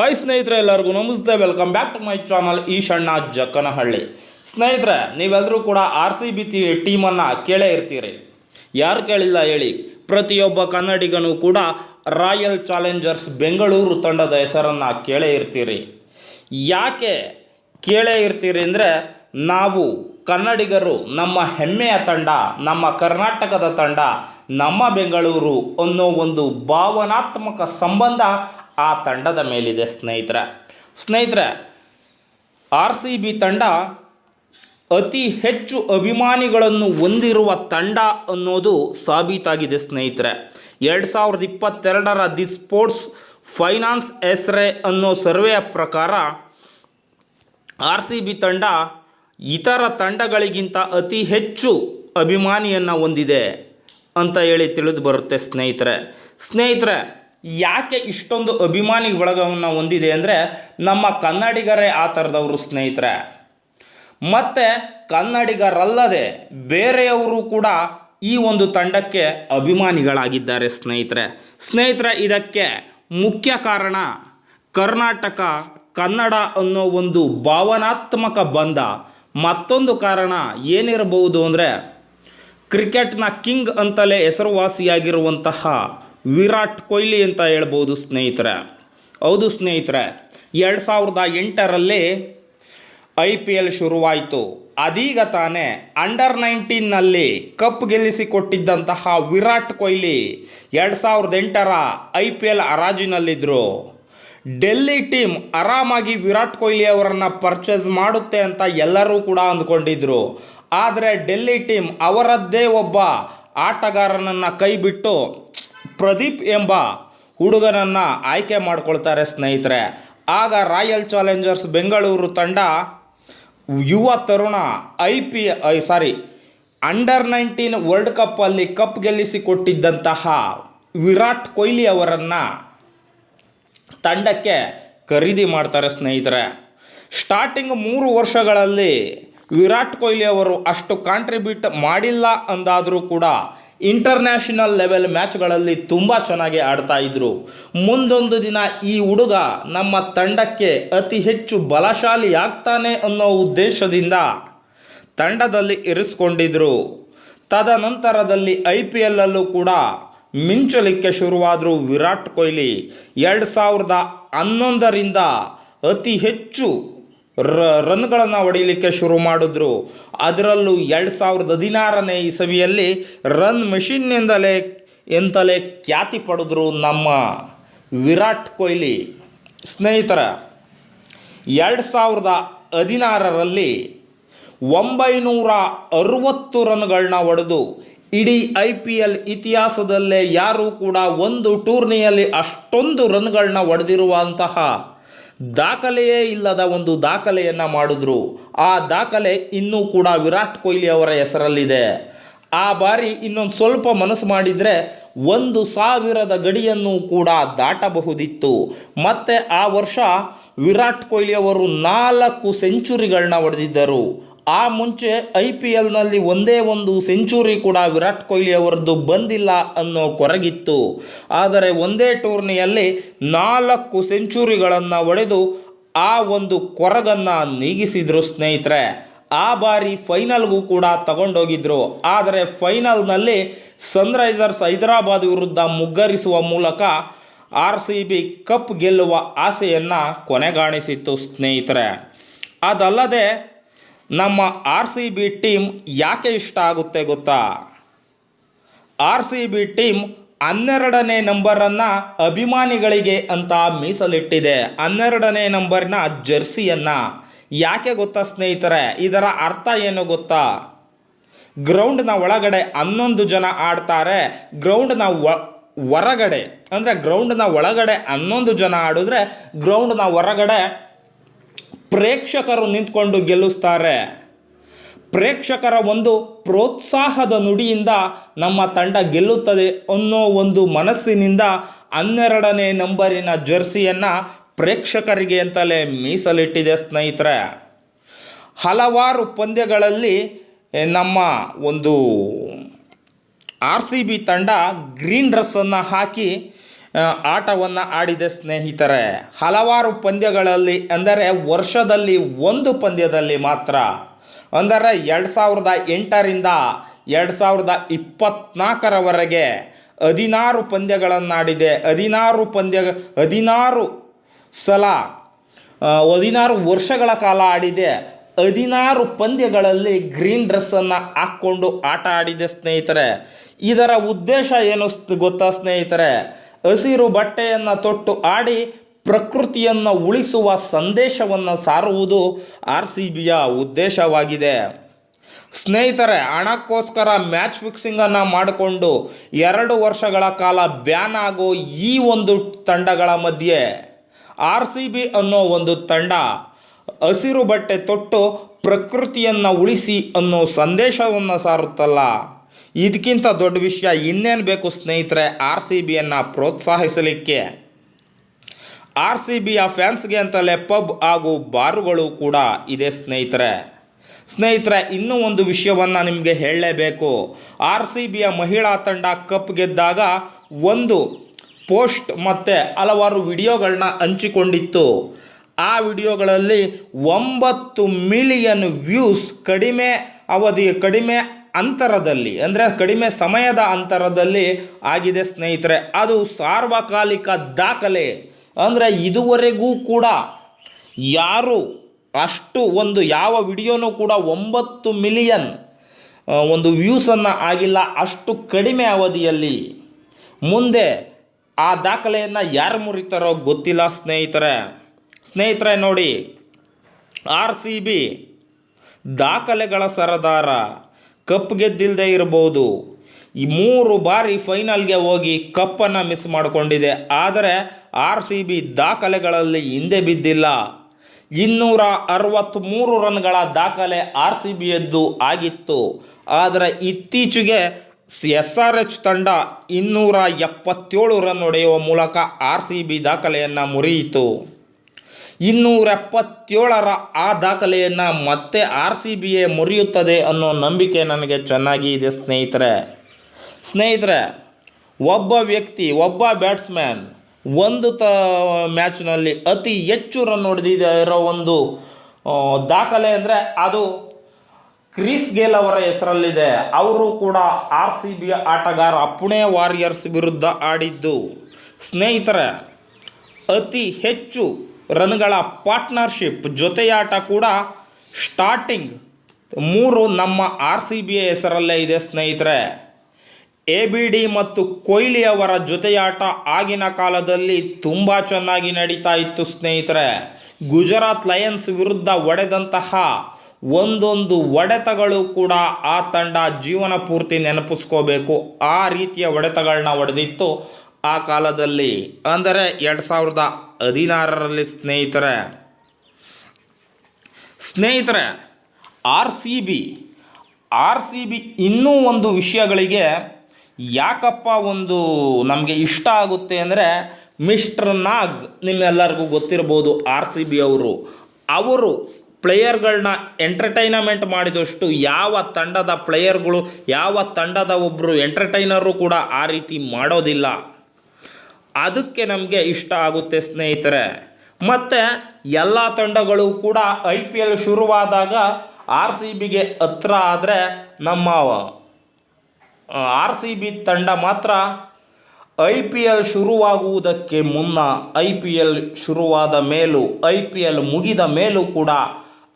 Hi ಸ್ನೇಹಿತರೆ ಎಲ್ಲರಿಗೂ ನಮಸ್ತೆ. Welcome back to my channel Eshanna Jakkanahalli ಸ್ನೇಹಿತರೆ, ನೀವೆಲ್ಲರೂ ಕೂಡ ಆರ್ ಸಿ ಬಿ ಟೀಮನ್ನು ಕೇಳೇ ಇರ್ತೀರಿ. ಯಾರು ಕೇಳಿಲ್ಲ ಹೇಳಿ, ಪ್ರತಿಯೊಬ್ಬ ಕನ್ನಡಿಗನೂ ಕೂಡ ರಾಯಲ್ ಚಾಲೆಂಜರ್ಸ್ ಬೆಂಗಳೂರು ತಂಡದ ಹೆಸರನ್ನು ಕೇಳೇ ಇರ್ತೀರಿ. ಯಾಕೆ ಕೇಳೇ ಇರ್ತೀರಿ ಅಂದರೆ, ನಾವು ಕನ್ನಡಿಗರು, ನಮ್ಮ ಹೆಮ್ಮೆಯ ತಂಡ, ನಮ್ಮ ಕರ್ನಾಟಕದ ತಂಡ, ನಮ್ಮ ಬೆಂಗಳೂರು ಅನ್ನೋ ಒಂದು ಭಾವನಾತ್ಮಕ ಸಂಬಂಧ ಆ ತಂಡದ ಮೇಲಿದೆ ಸ್ನೇಹಿತರೆ. ಸ್ನೇಹಿತರೆ, ಆರ್ ಸಿ ಬಿ ತಂಡ ಅತಿ ಹೆಚ್ಚು ಅಭಿಮಾನಿಗಳನ್ನು ಹೊಂದಿರುವ ತಂಡ ಅನ್ನೋದು ಸಾಬೀತಾಗಿದೆ ಸ್ನೇಹಿತರೆ. ಎರಡು ಸಾವಿರದ ಇಪ್ಪತ್ತೆರಡರ ದಿ ಸ್ಪೋರ್ಟ್ಸ್ ಫೈನಾನ್ಸ್ ಎಸ್ರೆ ಅನ್ನೋ ಸರ್ವೆಯ ಪ್ರಕಾರ ಆರ್ ಸಿ ಬಿ ತಂಡ ಇತರ ತಂಡಗಳಿಗಿಂತ ಅತಿ ಹೆಚ್ಚು ಅಭಿಮಾನಿಯನ್ನು ಹೊಂದಿದೆ ಅಂತ ಹೇಳಿ ತಿಳಿದು ಬರುತ್ತೆ ಸ್ನೇಹಿತರೆ. ಸ್ನೇಹಿತರೆ ಯಾಕೆ ಇಷ್ಟೊಂದು ಅಭಿಮಾನಿ ಬಳಗವನ್ನು ಹೊಂದಿದೆ ಅಂದರೆ ನಮ್ಮ ಕನ್ನಡಿಗರೇ ಆ ಥರದವರು ಸ್ನೇಹಿತರೆ. ಮತ್ತು ಕನ್ನಡಿಗರಲ್ಲದೆ ಬೇರೆಯವರು ಕೂಡ ಈ ಒಂದು ತಂಡಕ್ಕೆ ಅಭಿಮಾನಿಗಳಾಗಿದ್ದಾರೆ ಸ್ನೇಹಿತರೆ. ಸ್ನೇಹಿತರೆ, ಇದಕ್ಕೆ ಮುಖ್ಯ ಕಾರಣ ಕರ್ನಾಟಕ, ಕನ್ನಡ ಅನ್ನೋ ಒಂದು ಭಾವನಾತ್ಮಕ ಬಂಧ. ಮತ್ತೊಂದು ಕಾರಣ ಏನಿರಬಹುದು ಅಂದರೆ ಕ್ರಿಕೆಟ್ನ ಕಿಂಗ್ ಅಂತಲೇ ಹೆಸರುವಾಸಿಯಾಗಿರುವಂತಹ ವಿರಾಟ್ ಕೊಹ್ಲಿ ಅಂತ ಹೇಳ್ಬೋದು ಸ್ನೇಹಿತರೆ. ಹೌದು ಸ್ನೇಹಿತರೆ, ಎರಡು ಸಾವಿರದ ಎಂಟರಲ್ಲಿ ಐ ಪಿ ಎಲ್ ಶುರುವಾಯಿತು. ಅದೀಗ ತಾನೇ ಅಂಡರ್ ನೈನ್ಟೀನ್ನಲ್ಲಿ ಕಪ್ ಗೆಲ್ಲಿಸಿಕೊಟ್ಟಿದ್ದಂತಹ ವಿರಾಟ್ ಕೊಹ್ಲಿ ಎರಡು ಸಾವಿರದ ಎಂಟರ ಐ ಪಿ ಎಲ್ ಹರಾಜಿನಲ್ಲಿದ್ದರು ಡೆಲ್ಲಿ ಟೀಮ್ ಆರಾಮಾಗಿ ವಿರಾಟ್ ಕೊಹ್ಲಿ ಅವರನ್ನು ಪರ್ಚೇಸ್ ಮಾಡುತ್ತೆ ಅಂತ ಎಲ್ಲರೂ ಕೂಡ ಅಂದ್ಕೊಂಡಿದ್ರು. ಆದರೆ ಡೆಲ್ಲಿ ಟೀಮ್ ಅವರದ್ದೇ ಒಬ್ಬ ಆಟಗಾರನನ್ನು ಕೈಬಿಟ್ಟು ಪ್ರದೀಪ್ ಎಂಬ ಹುಡುಗನನ್ನು ಆಯ್ಕೆ ಮಾಡ್ಕೊಳ್ತಾರೆ ಸ್ನೇಹಿತರೆ. ಆಗ ರಾಯಲ್ ಚಾಲೆಂಜರ್ಸ್ ಬೆಂಗಳೂರು ತಂಡ ಯುವ ತರುಣ I P I sorry under nineteen world ಕಪ್ಪಲ್ಲಿ ಕಪ್ ಗೆಲ್ಲಿಸಿಕೊಟ್ಟಿದ್ದಂತಹ ವಿರಾಟ್ ಕೊಹ್ಲಿ ಅವರನ್ನು ತಂಡಕ್ಕೆ ಖರೀದಿ ಮಾಡ್ತಾರೆ ಸ್ನೇಹಿತರೆ. ಸ್ಟಾರ್ಟಿಂಗ್ ಮೂರು ವರ್ಷಗಳಲ್ಲಿ ವಿರಾಟ್ ಕೊಹ್ಲಿ ಅವರು ಅಷ್ಟು ಕಾಂಟ್ರಿಬ್ಯೂಟ್ ಮಾಡಿಲ್ಲ ಅಂದಾದರೂ ಕೂಡ ಇಂಟರ್ನ್ಯಾಷನಲ್ ಲೆವೆಲ್ ಮ್ಯಾಚ್ಗಳಲ್ಲಿ ತುಂಬ ಚೆನ್ನಾಗಿ ಆಡ್ತಾ ಇದ್ರು. ಮುಂದೊಂದು ದಿನ ಈ ಹುಡುಗ ನಮ್ಮ ತಂಡಕ್ಕೆ ಅತಿ ಹೆಚ್ಚು ಬಲಶಾಲಿ ಆಗ್ತಾನೆ ಅನ್ನೋ ಉದ್ದೇಶದಿಂದ ತಂಡದಲ್ಲಿ ಇರಿಸ್ಕೊಂಡಿದ್ರು. ತದನಂತರದಲ್ಲಿ ಐ ಪಿ ಎಲ್ಲಲ್ಲೂ ಕೂಡ ಮಿಂಚಲಿಕ್ಕೆ ಶುರುವಾದರು ವಿರಾಟ್ ಕೊಹ್ಲಿ. ಎರಡು ಸಾವಿರದ ಹನ್ನೊಂದರಿಂದ ಅತಿ ಹೆಚ್ಚು ರ, ರನ್ಗಳನ್ನು ಹೊಡೆಯಲಿಕ್ಕೆ ಶುರು ಮಾಡಿದ್ರು. ಅದರಲ್ಲೂ ಎರಡು ಸಾವಿರದ ಹದಿನಾರನೇ ಇಸವಿಯಲ್ಲಿ ರನ್ ಮೆಷಿನ್ನಿಂದಲೇ, ಎಂತಲೇ ಖ್ಯಾತಿ ಪಡೆದ್ರು ನಮ್ಮ ವಿರಾಟ್ ಕೊಹ್ಲಿ. ಸ್ನೇಹಿತರ, ಎರಡು ಸಾವಿರದ ಹದಿನಾರರಲ್ಲಿ ಒಂಬೈನೂರ ಅರುವತ್ತು ರನ್ಗಳನ್ನ ಹೊಡೆದು ಇಡೀ ಐ ಪಿ ಎಲ್ ಇತಿಹಾಸದಲ್ಲೇ ಯಾರೂ ಕೂಡ ಒಂದು ಟೂರ್ನಿಯಲ್ಲಿ ಅಷ್ಟೊಂದು ರನ್ಗಳನ್ನ ಹೊಡೆದಿರುವಂತಹ ದಾಖಲೆಯೇ ಇಲ್ಲದ ಒಂದು ದಾಖಲೆಯನ್ನು ಮಾಡಿದ್ರು. ಆ ದಾಖಲೆ ಇನ್ನೂ ಕೂಡ ವಿರಾಟ್ ಕೊಹ್ಲಿ ಅವರ ಹೆಸರಲ್ಲಿದೆ. ಆ ಬಾರಿ ಇನ್ನೊಂದು ಸ್ವಲ್ಪ ಮನಸ್ಸು ಮಾಡಿದರೆ ಒಂದು ಸಾವಿರದ ಗಡಿಯನ್ನು ಕೂಡ ದಾಟಬಹುದಿತ್ತು. ಮತ್ತು ಆ ವರ್ಷ ವಿರಾಟ್ ಕೊಹ್ಲಿ ಅವರು ನಾಲ್ಕು ಸೆಂಚುರಿಗಳನ್ನ ಹೊಡೆದಿದ್ದರು. ಆ ಮುಂಚೆ ಐ ಪಿ ಎಲ್ನಲ್ಲಿ ಒಂದೇ ಒಂದು ಸೆಂಚುರಿ ಕೂಡ ವಿರಾಟ್ ಕೊಹ್ಲಿ ಅವರದ್ದು ಬಂದಿಲ್ಲ ಅನ್ನೋ ಕೊರಗಿತ್ತು. ಆದರೆ ಒಂದೇ ಟೂರ್ನಿಯಲ್ಲಿ ನಾಲ್ಕು ಸೆಂಚುರಿಗಳನ್ನು ಒಡೆದು ಆ ಒಂದು ಕೊರಗನ್ನು ನೀಗಿಸಿದರು ಸ್ನೇಹಿತರೆ. ಆ ಬಾರಿ ಫೈನಲ್ಗೂ ಕೂಡ ತಗೊಂಡೋಗಿದ್ರು. ಆದರೆ ಫೈನಲ್ನಲ್ಲಿ ಸನ್ರೈಸರ್ಸ್ ಹೈದರಾಬಾದ್ ವಿರುದ್ಧ ಮುಗ್ಗರಿಸುವ ಮೂಲಕ ಆರ್ ಸಿ ಬಿ ಕಪ್ ಗೆಲ್ಲುವ ಆಸೆಯನ್ನು ಕೊನೆಗಾಣಿಸಿತ್ತು ಸ್ನೇಹಿತರೆ. ಅದಲ್ಲದೆ ನಮ್ಮ ಆರ್ ಸಿ ಬಿ ಟೀಮ್ ಯಾಕೆ ಇಷ್ಟ ಆಗುತ್ತೆ ಗೊತ್ತಾ? ಆರ್ ಸಿ ಬಿ ಟೀಮ್ ಹನ್ನೆರಡನೇ ನಂಬರನ್ನು ಅಭಿಮಾನಿಗಳಿಗೆ ಅಂತ ಮೀಸಲಿಟ್ಟಿದೆ. ಹನ್ನೆರಡನೇ ನಂಬರ್ನ ಜರ್ಸಿಯನ್ನು. ಯಾಕೆ ಗೊತ್ತಾ ಸ್ನೇಹಿತರೆ? ಇದರ ಅರ್ಥ ಏನು ಗೊತ್ತಾ? ಗ್ರೌಂಡ್ನ ಒಳಗಡೆ ಹನ್ನೊಂದು ಜನ ಆಡ್ತಾರೆ. ಗ್ರೌಂಡ್ನ ಹೊರಗಡೆ, ಅಂದರೆ ಗ್ರೌಂಡ್ನ ಒಳಗಡೆ ಹನ್ನೊಂದು ಜನ ಆಡಿದ್ರೆ ಗ್ರೌಂಡ್ನ ಹೊರಗಡೆ ಪ್ರೇಕ್ಷಕರು ನಿಂತ್ಕೊಂಡು ಗೆಲ್ಲಿಸ್ತಾರೆ. ಪ್ರೇಕ್ಷಕರ ಒಂದು ಪ್ರೋತ್ಸಾಹದ ನುಡಿಯಿಂದ ನಮ್ಮ ತಂಡ ಗೆಲ್ಲುತ್ತದೆ ಅನ್ನೋ ಒಂದು ಮನಸ್ಸಿನಿಂದ ಹನ್ನೆರಡನೇ ನಂಬರಿನ ಜರ್ಸಿಯನ್ನು ಪ್ರೇಕ್ಷಕರಿಗೆ ಅಂತಲೇ ಮೀಸಲಿಟ್ಟಿದೆ ಸ್ನೇಹಿತರೆ. ಹಲವಾರು ಪಂದ್ಯಗಳಲ್ಲಿ ನಮ್ಮ ಒಂದು ಆರ್ ಸಿ ಬಿ ತಂಡ ಗ್ರೀನ್ ಡ್ರೆಸ್ಸನ್ನು ಹಾಕಿ ಆಟವನ್ನು ಆಡಿದೆ ಸ್ನೇಹಿತರೆ. ಹಲವಾರು ಪಂದ್ಯಗಳಲ್ಲಿ, ಅಂದರೆ ವರ್ಷದಲ್ಲಿ ಒಂದು ಪಂದ್ಯದಲ್ಲಿ ಮಾತ್ರ. ಅಂದರೆ ಎರಡು ಸಾವಿರದ ಎಂಟರಿಂದ ಎರಡು ಸಾವಿರದ ಇಪ್ಪತ್ತ್ನಾಲ್ಕರವರೆಗೆ ಹದಿನಾರು ಪಂದ್ಯಗಳನ್ನಾಡಿದೆ. ಹದಿನಾರು ಪಂದ್ಯ, ಹದಿನಾರು ಸಲ ಹದಿನಾರು ವರ್ಷಗಳ ಕಾಲ ಆಡಿದೆ. ಹದಿನಾರು ಪಂದ್ಯಗಳಲ್ಲಿ ಗ್ರೀನ್ ಡ್ರೆಸ್ಸನ್ನು ಹಾಕ್ಕೊಂಡು ಆಟ ಆಡಿದೆ ಸ್ನೇಹಿತರೆ. ಇದರ ಉದ್ದೇಶ ಏನು ಗೊತ್ತಾ ಸ್ನೇಹಿತರೆ? ಹಸಿರು ಬಟ್ಟೆಯನ್ನು ತೊಟ್ಟು ಆಡಿ ಪ್ರಕೃತಿಯನ್ನು ಉಳಿಸುವ ಸಂದೇಶವನ್ನು ಸಾರುವುದು ಆರ್ ಸಿ ಬಿಯ ಉದ್ದೇಶವಾಗಿದೆ. ಸ್ನೇಹಿತರೆ, ಹಣಕ್ಕೋಸ್ಕರ ಮ್ಯಾಚ್ ಫಿಕ್ಸಿಂಗನ್ನು ಮಾಡಿಕೊಂಡು ಎರಡು ವರ್ಷಗಳ ಕಾಲ ಬ್ಯಾನ್ ಆಗೋ ಈ ಒಂದು ತಂಡಗಳ ಮಧ್ಯೆ ಆರ್ ಸಿ ಬಿ ಅನ್ನೋ ಒಂದು ತಂಡ ಹಸಿರು ಬಟ್ಟೆ ತೊಟ್ಟು ಪ್ರಕೃತಿಯನ್ನು ಉಳಿಸಿ ಅನ್ನೋ ಸಂದೇಶವನ್ನು ಸಾರುತ್ತಲ್ಲ. ಇದಕ್ಕಿಂತ ದೊಡ್ಡ ವಿಷಯ ಇನ್ನೇನು ಬೇಕು ಸ್ನೇಹಿತರೆ, ಆರ್ ಸಿ ಬಿಯನ್ನು ಪ್ರೋತ್ಸಾಹಿಸಲಿಕ್ಕೆ. ಆರ್ ಸಿ ಬಿಯ ಫ್ಯಾನ್ಸ್ಗೆ ಅಂತಲೇ ಪಬ್ ಹಾಗೂ ಬಾರುಗಳು ಕೂಡ ಇದೆ ಸ್ನೇಹಿತರೆ. ಸ್ನೇಹಿತರೆ, ಇನ್ನೂ ಒಂದು ವಿಷಯವನ್ನು ನಿಮಗೆ ಹೇಳಲೇಬೇಕು. ಆರ್ ಸಿ ಬಿಯ ಮಹಿಳಾ ತಂಡ ಕಪ್ ಗೆದ್ದಾಗ ಒಂದು ಪೋಸ್ಟ್ ಮತ್ತು ಹಲವಾರು ವಿಡಿಯೋಗಳನ್ನ ಹಂಚಿಕೊಂಡಿತ್ತು. ಆ ವಿಡಿಯೋಗಳಲ್ಲಿ ಒಂಬತ್ತು ಮಿಲಿಯನ್ ವ್ಯೂಸ್ ಕಡಿಮೆ ಅವಧಿ, ಕಡಿಮೆ ಅಂತರದಲ್ಲಿ, ಅಂದರೆ ಕಡಿಮೆ ಸಮಯದ ಅಂತರದಲ್ಲಿ ಆಗಿದೆ ಸ್ನೇಹಿತರೆ. ಅದು ಸಾರ್ವಕಾಲಿಕ ದಾಖಲೆ, ಅಂದರೆ ಇದುವರೆಗೂ ಕೂಡ ಯಾರು, ಅಷ್ಟು ಒಂದು ಯಾವ ವಿಡಿಯೋನೂ ಕೂಡ ಒಂಬತ್ತು ಮಿಲಿಯನ್ ಒಂದು ವ್ಯೂಸನ್ನು ಆಗಿಲ್ಲ, ಅಷ್ಟು ಕಡಿಮೆ ಅವಧಿಯಲ್ಲಿ. ಮುಂದೆ ಆ ದಾಖಲೆಯನ್ನು ಯಾರು ಮುರಿತಾರೋ ಗೊತ್ತಿಲ್ಲ ಸ್ನೇಹಿತರೆ. ಸ್ನೇಹಿತರೆ ನೋಡಿ, ಆರ್ ಸಿ ಬಿ ದಾಖಲೆಗಳ ಸರದಾರ ಕಪ್ ಗೆದ್ದಿಲ್ಲದೆ ಇರಬಹುದು. ಈ ಮೂರು ಬಾರಿ ಫೈನಲ್ಗೆ ಹೋಗಿ ಕಪ್ಪನ್ನು ಮಿಸ್ ಮಾಡಿಕೊಂಡಿದೆ. ಆದರೆ ಆರ್ ಸಿ ಬಿ ದಾಖಲೆಗಳಲ್ಲಿ ಹಿಂದೆ ಬಿದ್ದಿಲ್ಲ. ಇನ್ನೂರ ಅರವತ್ತ್ಮೂರು ರನ್ಗಳ ದಾಖಲೆ ಆರ್ ಸಿ ಬಿಯದ್ದು ಆಗಿತ್ತು. ಆದರೆ ಇತ್ತೀಚೆಗೆ ಎಸ್ ಆರ್ ಎಚ್ ತಂಡ ಇನ್ನೂರ ಎಪ್ಪತ್ತೇಳು ರನ್ ಹೊಡೆಯುವ ಮೂಲಕ ಆರ್ ಸಿ ಬಿ ದಾಖಲೆಯನ್ನು ಮುರಿಯಿತು. ಇನ್ನೂರ ಎಪ್ಪತ್ತೇಳರ ಆ ದಾಖಲೆಯನ್ನು ಮತ್ತೆ ಆರ್ ಸಿ ಬಿ ಎ ಮುರಿಯುತ್ತದೆ ಅನ್ನೋ ನಂಬಿಕೆ ನನಗೆ ಚೆನ್ನಾಗಿ ಇದೆ, ಸ್ನೇಹಿತರೆ. ಸ್ನೇಹಿತರೆ, ಒಬ್ಬ ವ್ಯಕ್ತಿ, ಒಬ್ಬ ಬ್ಯಾಟ್ಸ್ಮ್ಯಾನ್ ಒಂದು ತ, ಮ್ಯಾಚ್ನಲ್ಲಿ ಅತಿ ಹೆಚ್ಚು ರನ್ ಹೊಡೆದಿದೆ ಇರೋ ಒಂದು ದಾಖಲೆ ಅಂದರೆ ಅದು ಕ್ರಿಸ್ ಗೇಲ್ ಅವರ ಹೆಸರಲ್ಲಿದೆ. ಅವರು ಕೂಡ ಆರ್ ಸಿ ಬಿ ಆಟಗಾರ, ಪುಣೆ ವಾರಿಯರ್ಸ್ ವಿರುದ್ಧ ಆಡಿದ್ದು. ಸ್ನೇಹಿತರೆ, ಅತಿ ಹೆಚ್ಚು ರನ್ಗಳ ಪಾರ್ಟ್ನರ್ಶಿಪ್ ಜೊತೆಯಾಟ ಕೂಡ ಸ್ಟಾರ್ಟಿಂಗ್ ಮೂರು ನಮ್ಮ ಆರ್ ಸಿ ಬಿಯ ಹೆಸರಲ್ಲೇ ಇದೆ, ಸ್ನೇಹಿತರೆ. ಎ ಬಿ ಡಿ ಮತ್ತು ಕೊಹ್ಲಿ ಅವರ ಜೊತೆಯಾಟ ಆಗಿನ ಕಾಲದಲ್ಲಿ ತುಂಬ ಚೆನ್ನಾಗಿ ನಡೀತಾ ಇತ್ತು, ಸ್ನೇಹಿತರೆ. ಗುಜರಾತ್ ಲಯನ್ಸ್ ವಿರುದ್ಧ ಒಡೆದಂತಹ ಒಂದೊಂದು ಒಡೆತಗಳು ಕೂಡ ಆ ತಂಡ ಜೀವನ ಪೂರ್ತಿ ನೆನಪಿಸ್ಕೋಬೇಕು. ಆ ರೀತಿಯ ಒಡೆತಗಳನ್ನ ಒಡೆದಿತ್ತು ಆ ಕಾಲದಲ್ಲಿ. ಅಂದರೆ ಎರಡು ಸಾವಿರದ ಹದಿನಾರರಲ್ಲಿ ಸ್ನೇಹಿತರೆ ಸ್ನೇಹಿತರೆ, R C B, R C B ಇನ್ನೂ ಒಂದು ವಿಷಯಗಳಿಗೆ ಯಾಕಪ್ಪ ಒಂದು ನಮಗೆ ಇಷ್ಟ ಆಗುತ್ತೆ ಅಂದರೆ ಮಿಸ್ಟರ್ ನಾಗ್ ನಿಮ್ಮೆಲ್ಲರಿಗೂ ಗೊತ್ತಿರ್ಬೋದು ಆರ್ ಸಿ ಬಿ ಅವರು. ಅವರು ಪ್ಲೇಯರ್ಗಳನ್ನ ಎಂಟರ್ಟೈನಮೆಂಟ್ ಮಾಡಿದಷ್ಟು ಯಾವ ತಂಡದ ಪ್ಲೇಯರ್ಗಳು, ಯಾವ ತಂಡದ ಒಬ್ಬರು ಎಂಟರ್ಟೈನರು ಕೂಡ ಆ ರೀತಿ ಮಾಡೋದಿಲ್ಲ. ಅದಕ್ಕೆ ನಮಗೆ ಇಷ್ಟ ಆಗುತ್ತೆ ಸ್ನೇಹಿತರೆ. ಮತ್ತು ಎಲ್ಲ ತಂಡಗಳು ಕೂಡ ಐ ಪಿ ಎಲ್ ಶುರುವಾದಾಗ ಆರ್ ಸಿ ಬಿಗೆ ಹತ್ರ ಆದರೆ ನಮ್ಮ ಆರ್ ಸಿ ಬಿ ತಂಡ ಮಾತ್ರ ಐ ಪಿ ಎಲ್ ಶುರುವಾಗುವುದಕ್ಕೆ ಮುನ್ನ, ಐ ಪಿ ಎಲ್ ಶುರುವಾದ ಮೇಲೂ, ಐ ಪಿ ಎಲ್ ಮುಗಿದ ಮೇಲೂ ಕೂಡ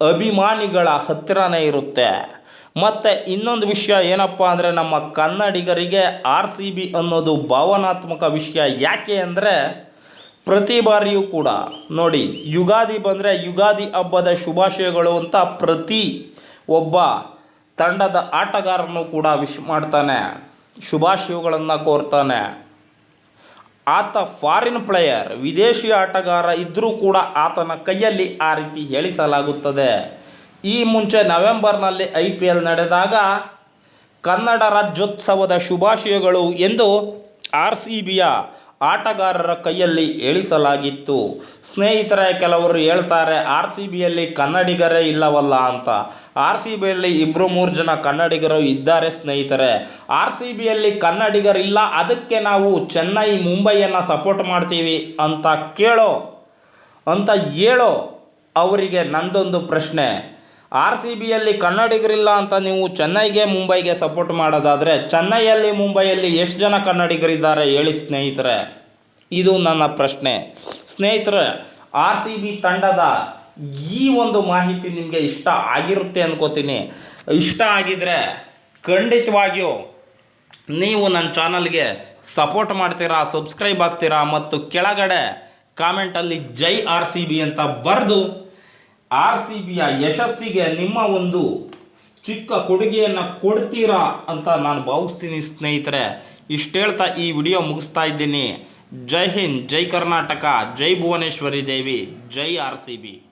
ಅಭಿಮಾನಿಗಳ ಹತ್ತಿರನೇ ಇರುತ್ತೆ. ಮತ್ತು ಇನ್ನೊಂದು ವಿಷಯ ಏನಪ್ಪ ಅಂದರೆ ನಮ್ಮ ಕನ್ನಡಿಗರಿಗೆ ಆರ್ ಸಿ ಬಿ ಅನ್ನೋದು ಭಾವನಾತ್ಮಕ ವಿಷಯ ಯಾಕೆ ಅಂದರೆ ಪ್ರತಿ ಬಾರಿಯೂ ಕೂಡ ನೋಡಿ ಯುಗಾದಿ ಬಂದರೆ ಯುಗಾದಿ ಹಬ್ಬದ ಶುಭಾಶಯಗಳು ಅಂತ ಪ್ರತಿ ಒಬ್ಬ ತಂಡದ ಆಟಗಾರನು ಕೂಡ ವಿಶ್ ಮಾಡ್ತಾನೆ, ಶುಭಾಶಯಗಳನ್ನು ಕೋರ್ತಾನೆ. ಆತ ಫಾರಿನ್ ಪ್ಲೇಯರ್ ವಿದೇಶಿ ಆಟಗಾರ ಇದ್ದರೂ ಕೂಡ ಆತನ ಕೈಯಲ್ಲಿ ಆ ರೀತಿ ಹೇಳಿಸಲಾಗುತ್ತದೆ. ಈ ಮುಂಚೆ ನವೆಂಬರ್ನಲ್ಲಿ ಐ ಪಿ ಎಲ್ ನಡೆದಾಗ ಕನ್ನಡ ರಾಜ್ಯೋತ್ಸವದ ಶುಭಾಶಯಗಳು ಎಂದು ಆರ್ ಸಿ ಬಿಯ ಆಟಗಾರರ ಕೈಯಲ್ಲಿ ಇಳಿಸಲಾಗಿತ್ತು ಸ್ನೇಹಿತರೆ, ಕೆಲವರು ಹೇಳ್ತಾರೆ, ಆರ್ ಸಿ ಬಿಯಲ್ಲಿ ಕನ್ನಡಿಗರೇ ಇಲ್ಲವಲ್ಲ ಅಂತ. ಆರ್ ಸಿ ಬಿಯಲ್ಲಿ ಇಬ್ಬರು ಮೂರು ಜನ ಕನ್ನಡಿಗರು ಇದ್ದಾರೆ ಸ್ನೇಹಿತರೆ. ಆರ್ ಸಿ ಬಿಯಲ್ಲಿ ಕನ್ನಡಿಗರಿಲ್ಲ, ಅದಕ್ಕೆ ನಾವು ಚೆನ್ನೈ ಮುಂಬೈಯನ್ನು ಸಪೋರ್ಟ್ ಮಾಡ್ತೀವಿ ಅಂತ ಕೇಳೋ, ಅಂತ ಹೇಳೋ ಅವರಿಗೆ ನಂದೊಂದು ಪ್ರಶ್ನೆ. ಆರ್ ಸಿ ಬಿಯಲ್ಲಿ ಕನ್ನಡಿಗರಿಲ್ಲ ಅಂತ ನೀವು ಚೆನ್ನೈಗೆ, ಮುಂಬೈಗೆ ಸಪೋರ್ಟ್ ಮಾಡೋದಾದರೆ ಚೆನ್ನೈಯಲ್ಲಿ, ಮುಂಬೈಯಲ್ಲಿ ಎಷ್ಟು ಜನ ಕನ್ನಡಿಗರಿದ್ದಾರೆ ಹೇಳಿ ಸ್ನೇಹಿತರೆ? ಇದು ನನ್ನ ಪ್ರಶ್ನೆ. ಸ್ನೇಹಿತರೆ ಆರ್ ಸಿ ಬಿ ತಂಡದ ಈ ಒಂದು ಮಾಹಿತಿ ನಿಮಗೆ ಇಷ್ಟ ಆಗಿರುತ್ತೆ ಅನ್ಕೋತೀನಿ. ಇಷ್ಟ ಆಗಿದರೆ ಖಂಡಿತವಾಗಿಯೂ ನೀವು ನನ್ನ ಚಾನಲ್ಗೆ ಸಪೋರ್ಟ್ ಮಾಡ್ತೀರಾ, ಸಬ್ಸ್ಕ್ರೈಬ್ ಆಗ್ತೀರಾ ಮತ್ತು ಕೆಳಗಡೆ ಕಾಮೆಂಟಲ್ಲಿ ಜೈ ಆರ್ ಸಿ ಬಿ ಅಂತ ಬರೆದು ಆರ್ ಸಿ ಬಿಯ ಯಶಸ್ಸಿಗೆ ನಿಮ್ಮ ಒಂದು ಚಿಕ್ಕ ಕೊಡುಗೆಯನ್ನು ಕೊಡ್ತೀರಾ ಅಂತ ನಾನು ಭಾವಿಸ್ತೀನಿ ಸ್ನೇಹಿತರೆ. ಇಷ್ಟು ಹೇಳ್ತಾ ಈ ವಿಡಿಯೋ ಮುಗಿಸ್ತಾ ಇದ್ದೀನಿ. Jai Hind, Jai Karnataka, Jai Bhuvaneshwari Devi, Jai R C B